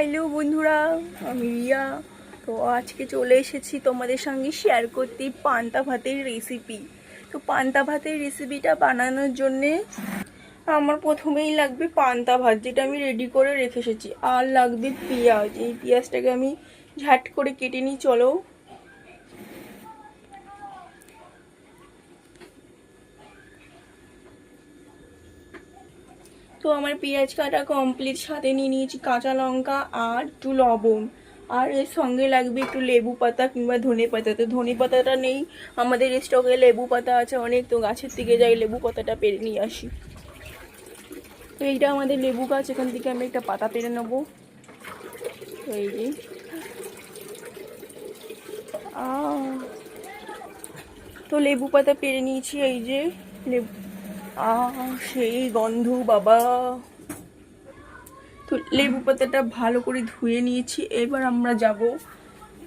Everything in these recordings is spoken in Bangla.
হ্যালো বন্ধুরা, আমি রিয়া। তো আজকে চলে এসেছি তোমাদের সঙ্গে শেয়ার করতে পান্তা ভাতের রেসিপি তো পান্তা ভাতের রেসিপিটা বানানোর জন্যে আমার প্রথমেই লাগবে পান্তা ভাত, যেটা আমি রেডি করে রেখে এসেছি। আর লাগবে পেঁয়াজ। এই পেঁয়াজটাকে আমি ঝাট করে কেটে নিই, চলো। তো আমার পেঁয়াজ কাটা কমপ্লিট সাথে নিয়ে নিয়েছি কাঁচা লঙ্কা আর একটু লবণ। আর এর সঙ্গে লাগবে একটু লেবু পাতা কিংবা ধনে পাতা। তো ধনে পাতাটা নেই, আমাদের স্টকে লেবু পাতা আছে অনেক, তো গাছের থেকে যাই লেবু পাতাটা পেরে নিয়ে আসি। তো এইটা আমাদের লেবু গাছ, এখান থেকে আমি একটা পাতা পেরে নেব। তো এই যে। তো লেবু পাতা পেরে নিয়েছি, এই যে লেবু সেই গন্ধ, বাবা। তো লেবু পাতাটা ভালো করে ধুয়ে নিয়েছি। এবার আমরা যাব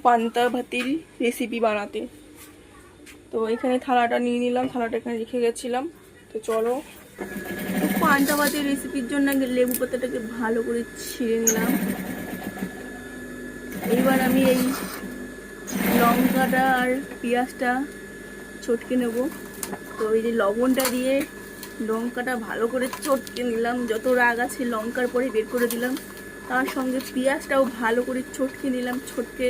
পান্তা ভাতের রেসিপি বানাতে। তো এখানে থালাটা নিয়ে নিলাম, থালাটা এখানে রেখে গেছিলাম। তো চলো, পান্তা ভাতের রেসিপির জন্য লেবু পাতাটাকে ভালো করে ছিঁড়ে নিলাম। এইবার আমি এই লঙ্কাটা আর পেঁয়াজটা চটকে নেব। তো এই যে লবণটা দিয়ে লঙ্কাটা ভালো করে চটকে নিলাম। যত রাগ আছে লঙ্কার পরে বের করে দিলাম। তার সঙ্গে পেঁয়াজটাও ভালো করে চটকে নিলাম ছটকে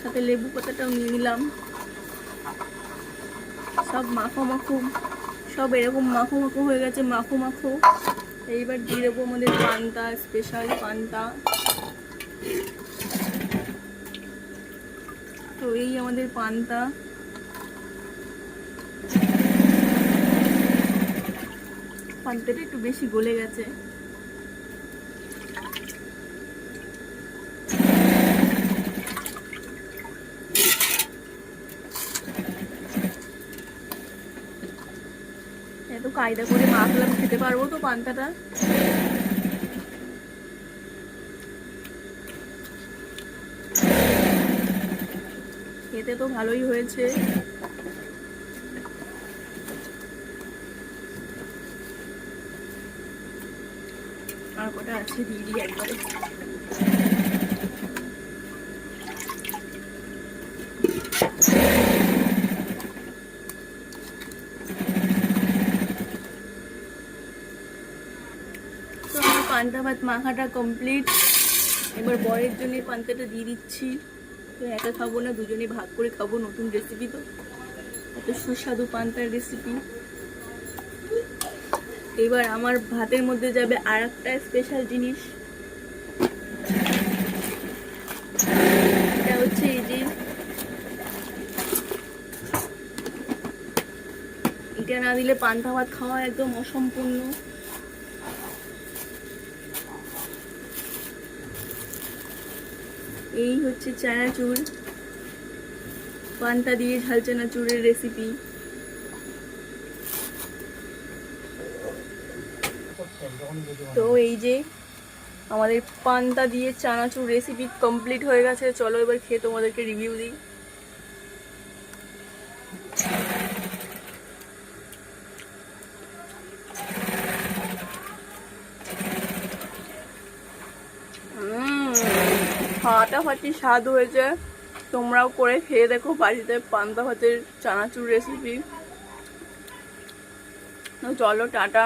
সাথে লেবু পাতাটাও নিয়ে নিলাম। সব মাখো মাখো, সব এরকম মাখো মাখো হয়ে গেছে, মাখো মাখো। এইবার দিয়ে দেবো আমাদের পান্তা স্পেশাল পান্তা। তো এই আমাদের পান্তা। পান্তাটা একটু বেশি গলে গেছে। এত কায়দা করে মাখলাম, খেতে পারব তো পান্তাটা? খেতে তো ভালোই হয়েছে। আর কটা আছে দিয়ে দিই একবারে পান্তা ভাত মাখাটা কমপ্লিট এবার বরের জন্য পান্তাটা দিয়ে দিচ্ছি। একা খাব না, দুজনে ভাগ করে খাব নতুন রেসিপি তো। এত সুস্বাদু পান্তার রেসিপি এবার আমার ভাতের মধ্যে যাবে আর একটা স্পেশাল জিনিস। এটা হচ্ছে এই যে এটা না দিলে পান্তা ভাত খাওয়া একদম অসম্পূর্ণ। এই হচ্ছে চানাচুর পান্তা দিয়ে ঝাল চানাচুরের রেসিপি তো এই যে আমাদের পান্তা দিয়ে চানাচুর রেসিপি কমপ্লিট হয়ে গেছে, চলো এবার খেয়ে তোমাদেরকে রিভিউ দিই। ফাটাফাটি স্বাদ হয়েছে। তোমরাও করে খেয়ে দেখো বাড়িতে পান্তা ভাতের চানাচুর রেসিপি চলো টাটা।